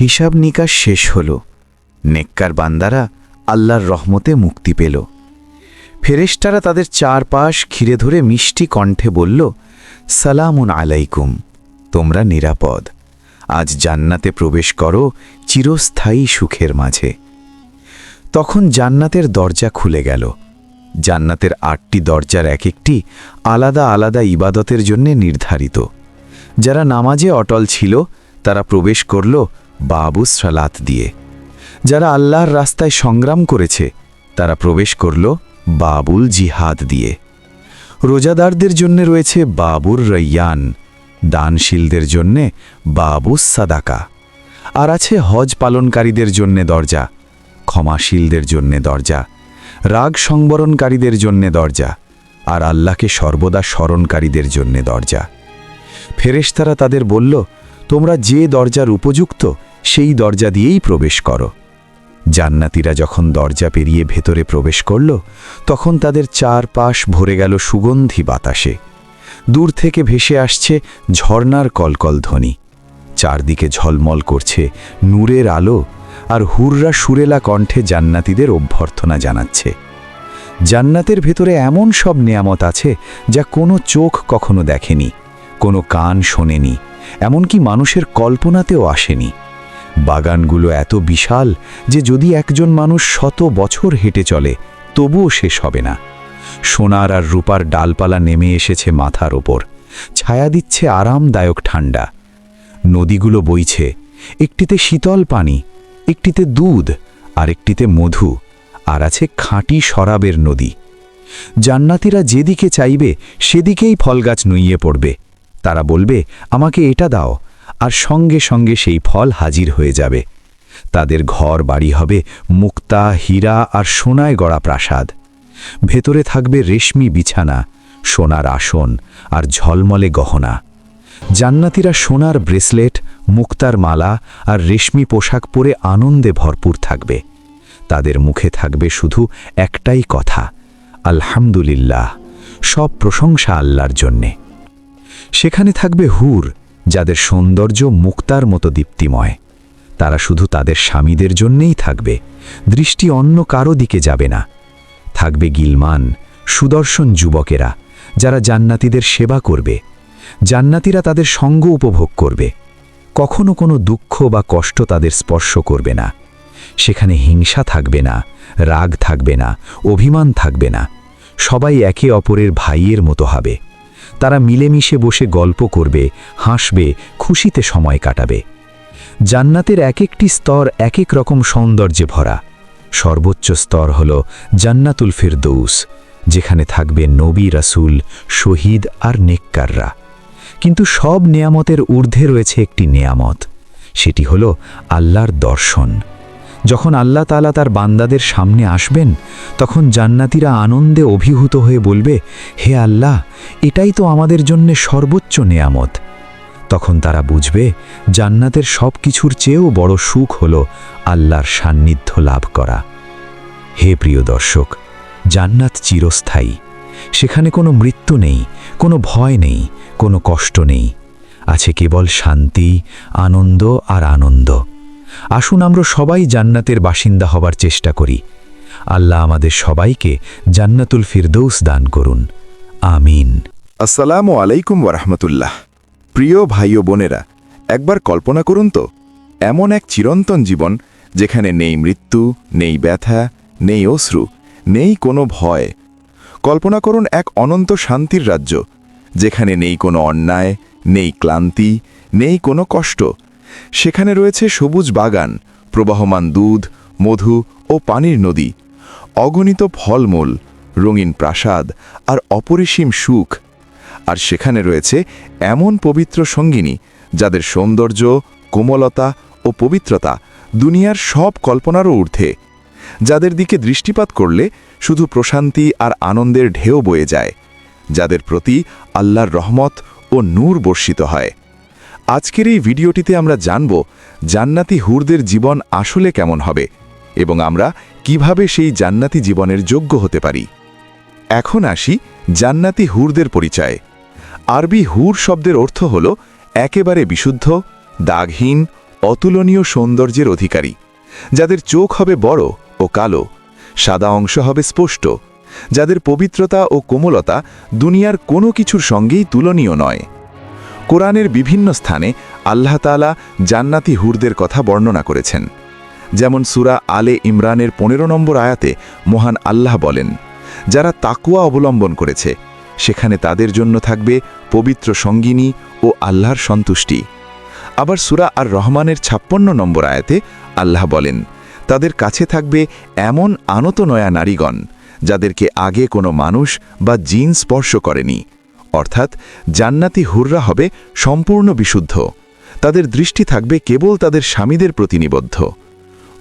হিসাব নিকাশ শেষ হল। নেককার বান্দারা আল্লাহর রহমতে মুক্তি পেল। ফেরেশতারা তাদের চারপাশ ঘিরে ধরে মিষ্টি কণ্ঠে বলল, সালামুন আলাইকুম, তোমরা নিরাপদ। আজ জান্নাতে প্রবেশ করো চিরস্থায়ী সুখের মাঝে। তখন জান্নাতের দরজা খুলে গেল। জান্নাতের আটটি দরজার এক একটি আলাদা আলাদা ইবাদতের জন্যে নির্ধারিত। যারা নামাজে অটল ছিল, তারা প্রবেশ করল বাবু সালাত দিয়ে। যারা আল্লাহর রাস্তায় সংগ্রাম করেছে, তারা প্রবেশ করল বাবুল জিহাদ দিয়ে। রোজাদারদের জন্য রয়েছে বাবুর রৈয়ান দানশীলদের জন্যে বাবুস সাদাকা। আর আছে হজ পালনকারীদের জন্যে দরজা, ক্ষমাশীলদের জন্যে দরজা, রাগ সংবরণকারীদের জন্যে দরজা, আর আল্লাহকে সর্বদা স্মরণকারীদের জন্যে দরজা। ফেরেশতারা তাদের বলল, তোমরা যে দরজার উপযুক্ত সেই দরজা দিয়েই প্রবেশ করো। জান্নাতীরা যখন দরজা পেরিয়ে ভেতরে প্রবেশ করল, তখন তাদের চারপাশ ভরে গেল সুগন্ধি বাতাসে। দূর থেকে ভেসে আসছে ঝর্নার কলকল ধ্বনি। চারদিকে ঝলমল করছে নূরের আলো, আর হুররা সুরেলা কণ্ঠে জান্নাতীদের অভ্যর্থনা জানাচ্ছে। জান্নাতের ভেতরে এমন সব নেয়ামত আছে যা কোনো চোখ কখনো দেখেনি, কোনো কান শোনেনি, এমনকি মানুষের কল্পনাতেও আসেনি। বাগানগুলো এত বিশাল যে যদি একজন মানুষ শত বছর হেঁটে চলে, তবুও শেষ হবে না। সোনার আর রূপার ডালপালা নেমে এসেছে মাথার ওপর। ছায়া দিচ্ছে আরামদায়ক ঠান্ডা। নদীগুলো বইছে। একটিতে শীতল পানি, একটিতে দুধ আর একটিতে মধু, আর আছে খাঁটি শরাবের নদী। জান্নাতিরা যেদিকে চাইবে, সেদিকেই ফলগাছ নুইয়ে পড়বে। তারা বলবে, আমাকে এটা দাও আর সঙ্গে সঙ্গে সেই ফল হাজির হয়ে যাবে। তাদের ঘর বাড়ি হবে মুক্তা, হীরা আর সোনায় গড়া প্রাসাদ। ভেতরে থাকবে রেশমি বিছানা, সোনার আসন আর ঝলমলে গহনা। জান্নাতিরা সোনার ব্রেসলেট, মুক্তার মালা আর রেশমি পোশাক পরে আনন্দে ভরপুর থাকবে। তাদের মুখে থাকবে শুধু একটাই কথা, আলহামদুলিল্লাহ, সব প্রশংসা আল্লাহর জন্যে। সেখানে থাকবে হুর যাদের সৌন্দর্য মুক্তার মতো দীপ্তিময়। তারা শুধু তাদের স্বামীদের জন্যেই থাকবে, দৃষ্টি অন্য কারও দিকে যাবে না। থাকবে গিলমান, সুদর্শন যুবকেরা, যারা জান্নাতীদের সেবা করবে। জান্নাতীরা তাদের সঙ্গ উপভোগ করবে। কখনো কোনো দুঃখ বা কষ্ট তাদের স্পর্শ করবে না। সেখানে হিংসা থাকবে না, রাগ থাকবে না, অভিমান থাকবে না। সবাই একে অপরের ভাইয়ের মতো হবে। তারা মিলেমিশে বসে গল্প করবে, হাসবে, খুশিতে সময় কাটাবে। জান্নাতের এক একটি স্তর এক এক রকম সৌন্দর্যে ভরা। সর্বোচ্চ স্তর হল জান্নাতুল ফিরদৌস, যেখানে থাকবে নবী রাসুল, শহীদ আর নেককাররা। কিন্তু সব নেয়ামতের ঊর্ধ্বে রয়েছে একটি নেয়ামত, সেটি হল আল্লাহর দর্শন। যখন আল্লাহ তালা তার বান্দাদের সামনে আসবেন, তখন জান্নাতিরা আনন্দে অভিভূত হয়ে বলবে, হে আল্লাহ, এটাই তো আমাদের জন্যে সর্বোচ্চ নেয়ামত। তখন তারা বুঝবে, জান্নাতের সব কিছুর চেয়েও বড় সুখ হল আল্লাহর সান্নিধ্য লাভ করা। হে প্রিয় দর্শক, জান্নাত চিরস্থায়ী। সেখানে কোনো মৃত্যু নেই, কোনো ভয় নেই, কোনো কষ্ট নেই। আছে কেবল শান্তি, আনন্দ আর আনন্দ। আসুন আমরা সবাই জান্নাতের বাসিন্দা হবার চেষ্টা করি। আল্লাহ আমাদের সবাইকে জান্নাতুল ফিরদৌস দান করুন। আমিন। আসসালামু আলাইকুম ওরহমতুল্লাহ প্রিয় ভাই ও বোনেরা, একবার কল্পনা করুন তো, এমন এক চিরন্তন জীবন যেখানে নেই মৃত্যু, নেই ব্যথা, নেই অশ্রু, নেই কোনো ভয়। কল্পনা করুন এক অনন্ত শান্তির রাজ্য, যেখানে নেই কোনো অন্যায়, নেই ক্লান্তি, নেই কোনো কষ্ট সেখানে রয়েছে সবুজ বাগান, প্রবাহমান দুধ, মধু ও পানির নদী, অগণিত ফলমূল, রঙিন প্রাসাদ আর অপরিসীম সুখ। আর সেখানে রয়েছে এমন পবিত্র সঙ্গিনী যাদের সৌন্দর্য, কোমলতা ও পবিত্রতা দুনিয়ার সব কল্পনারও ঊর্ধ্বে, যাদের দিকে দৃষ্টিপাত করলে শুধু প্রশান্তি আর আনন্দের ঢেউ বয়ে যায়, যাদের প্রতি আল্লাহর রহমত ও নূর বর্ষিত হয়। আজকের এই ভিডিওটিতে আমরা জানব জান্নাতি হুরদের জীবন আসলে কেমন হবে এবং আমরা কীভাবে সেই জান্নাতি জীবনের যোগ্য হতে পারি। এখন আসি জান্নাতি হুরদের পরিচয়। আরবি হুর শব্দের অর্থ হল একেবারে বিশুদ্ধ, দাগহীন, অতুলনীয় সৌন্দর্যের অধিকারী। যাদের চোখ হবে বড় ও কালো, সাদা অংশ হবে স্পষ্ট। যাদের পবিত্রতা ও কোমলতা দুনিয়ার কোনো কিছুর সঙ্গেই তুলনীয় নয়। কোরআনের বিভিন্ন স্থানে আল্লাহ তাআলা জান্নাতি হুরদের কথা বর্ণনা করেছেন। যেমন সুরা আলে ইমরানের পনেরো নম্বর আয়াতে মহান আল্লাহ বলেন, যারা তাকুয়া অবলম্বন করেছে, সেখানে তাদের জন্য থাকবে পবিত্র সঙ্গিনী ও আল্লাহর সন্তুষ্টি। আবার সুরা আর রহমানের ছাপ্পন্ন নম্বর আয়াতে আল্লাহ বলেন, তাদের কাছে থাকবে এমন আনত নয়া নারীগণ, যাদেরকে আগে কোনো মানুষ বা জিন স্পর্শ করেনি। অর্থাৎ জান্নাতি হুররা হবে সম্পূর্ণ বিশুদ্ধ। তাদের দৃষ্টি থাকবে কেবল তাদের স্বামীদের প্রতি নিবদ্ধ।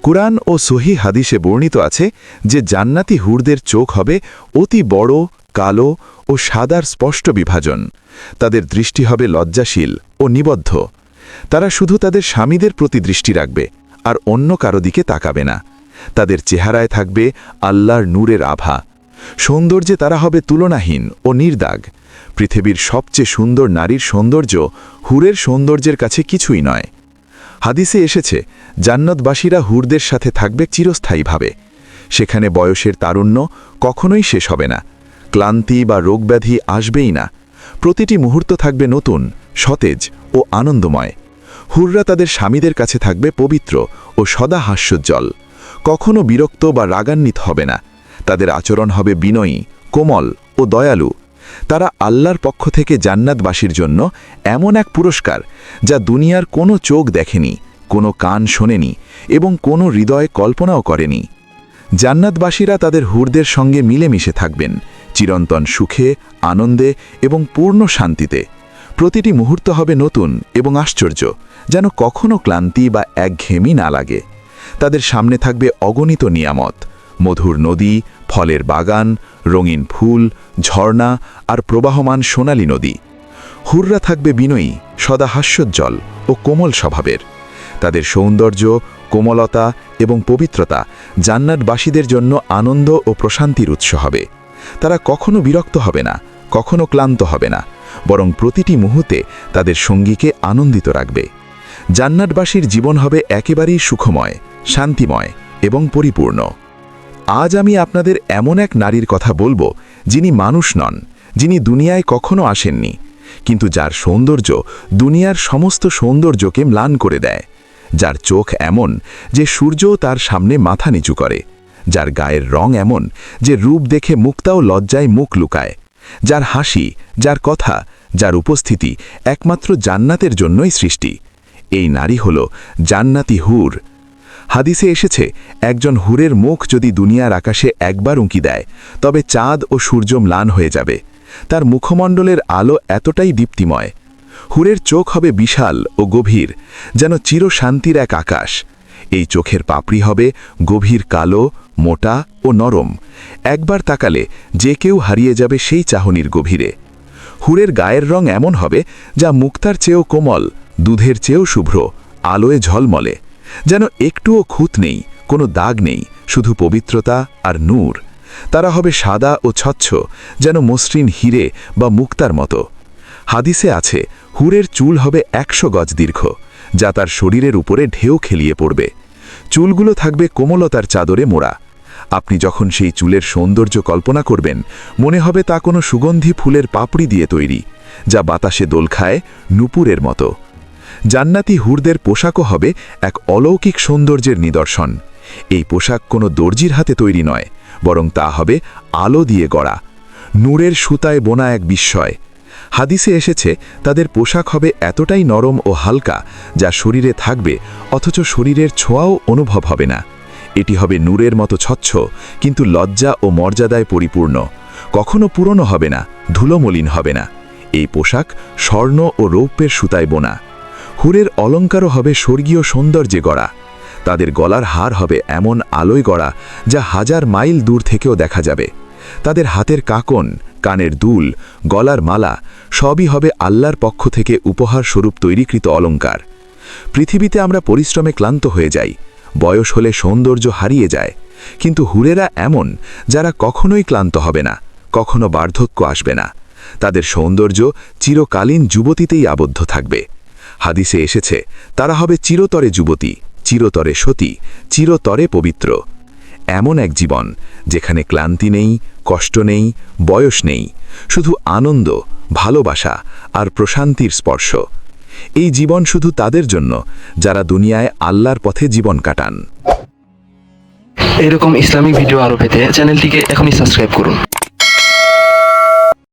কুরআন ও সহি হাদিসে বর্ণিত আছে যে জান্নাতি হুরদের চোখ হবে অতি বড়, কালো ও সাদার স্পষ্ট বিভাজন। তাদের দৃষ্টি হবে লজ্জাশীল ও নিবদ্ধ। তারা শুধু তাদের স্বামীদের প্রতি দৃষ্টি রাখবে আর অন্য কারও দিকে তাকাবে না। তাদের চেহারায় থাকবে আল্লাহর নূরের আভা। সৌন্দর্যে তারা হবে তুলনাহীন ও নির্দাগ। পৃথিবীর সবচেয়ে সুন্দর নারীর সৌন্দর্য হুরের সৌন্দর্যের কাছে কিছুই নয়। হাদিসে এসেছে, জান্নাতবাসীরা হুরদের সাথে থাকবে চিরস্থায়ীভাবে। সেখানে বয়সের তারুণ্য কখনোই শেষ হবে না। ক্লান্তি বা রোগব্যাধি আসবেই না। প্রতিটি মুহূর্ত থাকবে নতুন, সতেজ ও আনন্দময়। হুররা তাদের স্বামীদের কাছে থাকবে পবিত্র ও সদা হাস্যোজ্জ্বল। কখনো বিরক্ত বা রাগান্বিত হবে না। তাদের আচরণ হবে বিনয়ী, কোমল ও দয়ালু। তারা আল্লাহর পক্ষ থেকে জান্নাতবাসীর জন্য এমন এক পুরস্কার যা দুনিয়ার কোনো চোখ দেখেনি, কোনো কান শোনেনি এবং কোনো হৃদয় কল্পনাও করেনি। জান্নাতবাসীরা তাদের হুরদের সঙ্গে মিলেমিশে থাকবেন, চিরন্তন সুখে, আনন্দে এবং পূর্ণ শান্তিতে। প্রতিটি মুহূর্ত হবে নতুন এবং আশ্চর্য, যেন কখনো ক্লান্তি বা একঘেয়েমি না লাগে। তাদের সামনে থাকবে অগণিত নিয়ামত। মধুর নদী, ফলের বাগান, রঙিন ফুল, ঝর্ণা আর প্রবাহমান সোনালী নদী। হুররা থাকবে বিনয়ী, সদা হাস্যোজ্জ্বল ও কোমল স্বভাবের। তাদের সৌন্দর্য, কোমলতা এবং পবিত্রতা জান্নাতবাসীদের জন্য আনন্দ ও প্রশান্তির উৎস হবে। তারা কখনো বিরক্ত হবে না, কখনো ক্লান্ত হবে না, বরং প্রতিটি মুহূর্তে তাদের সঙ্গীকে আনন্দিত রাখবে। জান্নাতবাসীর জীবন হবে একেবারেই সুখময়, শান্তিময় এবং পরিপূর্ণ। আজ আমি আপনাদের এমন এক নারীর কথা বলব, যিনি মানুষ নন, যিনি দুনিয়ায় কখনো আসেননি, কিন্তু যার সৌন্দর্য দুনিয়ার সমস্ত সৌন্দর্যকে ম্লান করে দেয়, যার চোখ এমন যে সূর্যও তার সামনে মাথা নিচু করে, যার গায়ের রং এমন যে রূপ দেখে মুক্তাও লজ্জায় মুখ লুকায়, যার হাসি, যার কথা, যার উপস্থিতি একমাত্র জান্নাতের জন্যই সৃষ্টি। এই নারী হল জান্নাতি হুর। হাদিসে এসেছে, একজন হুরের মুখ যদি দুনিয়ার আকাশে একবার উঁকি দেয়, তবে চাঁদ ও সূর্য ম্লান হয়ে যাবে। তার মুখমণ্ডলের আলো এতটাই দীপ্তিময়। হুরের চোখ হবে বিশাল ও গভীর, যেন চিরশান্তির এক আকাশ। এই চোখের পাপড়ি হবে গভীর কালো, মোটা ও নরম। একবার তাকালে যে কেউ হারিয়ে যাবে সেই চাহনির গভীরে। হুরের গায়ের রং এমন হবে যা মুক্তার চেয়েও কোমল, দুধের চেয়েও শুভ্র, আলোয় ঝলমলে। যেন একটুও খুঁত নেই, কোনো দাগ নেই, শুধু পবিত্রতা আর নূর। তারা হবে সাদা ও ছচ্ছ যেন মসৃণ হিরে বা মুক্তার মতো। হাদিসে আছে, হুরের চুল হবে একশো গজ দীর্ঘ, যা তার শরীরের উপরে ঢেউ খেলিয়ে পড়বে। চুলগুলো থাকবে কোমলতার চাদরে মোড়া। আপনি যখন সেই চুলের সৌন্দর্য কল্পনা করবেন, মনে হবে তা কোনো সুগন্ধি ফুলের পাপড়ি দিয়ে তৈরি, যা বাতাসে দোল খায় নুপুরের মতো। জান্নাতি হুরদের পোশাকও হবে এক অলৌকিক সৌন্দর্যের নিদর্শন। এই পোশাক কোনো দর্জির হাতে তৈরি নয়, বরং তা হবে আলো দিয়ে গড়া, নূরের সুতায় বোনা এক বিস্ময়। হাদিসে এসেছে, তাদের পোশাক হবে এতটাই নরম ও হালকা যা শরীরে থাকবে, অথচ শরীরের ছোঁয়াও অনুভব হবে না। এটি হবে নূরের মতো স্বচ্ছ, কিন্তু লজ্জা ও মর্যাদায় পরিপূর্ণ। কখনো পুরনো হবে না, ধুলোমলিন হবে না। এই পোশাক স্বর্ণ ও রৌপ্যের সুতায় বোনা। হুরের অলঙ্কারও হবে স্বর্গীয় সৌন্দর্যে গড়া। তাদের গলার হার হবে এমন আলোয় গড়া, যা হাজার মাইল দূর থেকেও দেখা যাবে। তাদের হাতের কাকন, কানের দুল, গলার মালা, সবই হবে আল্লাহর পক্ষ থেকে উপহার স্বরূপ তৈরিকৃত অলঙ্কার। পৃথিবীতে আমরা পরিশ্রমে ক্লান্ত হয়ে যাই, বয়স হলে সৌন্দর্য হারিয়ে যায়। কিন্তু হুরেরা এমন, যারা কখনোই ক্লান্ত হবে না, কখনো বার্ধক্য আসবে না। তাদের সৌন্দর্য চিরকালীন যুবতীতেই আবদ্ধ থাকবে। হাদিসে এসেছে, তারা হবে চিরতরে যুবতী, চিরতরে সতী, চিরতরে পবিত্র। এমন এক জীবন, যেখানে ক্লান্তি নেই, কষ্ট নেই, বয়স নেই, শুধু আনন্দ, ভালোবাসা আর প্রশান্তির স্পর্শ। এই জীবন শুধু তাদের জন্য, যারা দুনিয়ায় আল্লাহর পথে জীবন কাটান। এরকম ইসলামিক ভিডিও আরও পেতে চ্যানেলটিকে এখনই সাবস্ক্রাইব করুন।